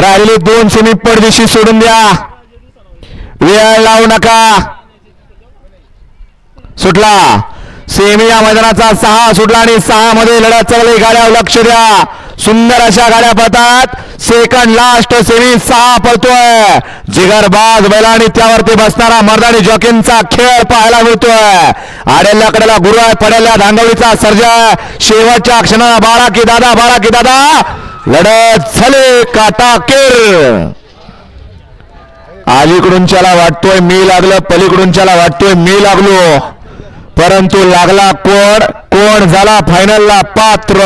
राहिले दोन सेमी परदेशी सोडून द्या. वेळ लावू नका. सुटला. सेमी या मैदानाचा सहा सुटला आणि सहा मध्ये लढत चालली. गाड्या लक्ष द्या. सुंदर अशा गाड्या पळतात. सेकंड लास्ट सेमी सहा पळतोय. जिगरबाज बैला त्यावरती बसणारा मर्दानी जॉकिनचा खेळ पाहायला मिळतोय. आडेल्या कडेला गुरु आहे पडेल्या धांगवडीचा सर्जा शेवटच्या क्षणाला बाळा की दादा बाळा की दादा. लढत झाले काटाकीर. आजीकडून त्याला वाटतोय मी लागलं पलीकडून त्याला वाटतोय मी लागलो. परंतु लागला कोण? कोण झाला फायनलला पात्र.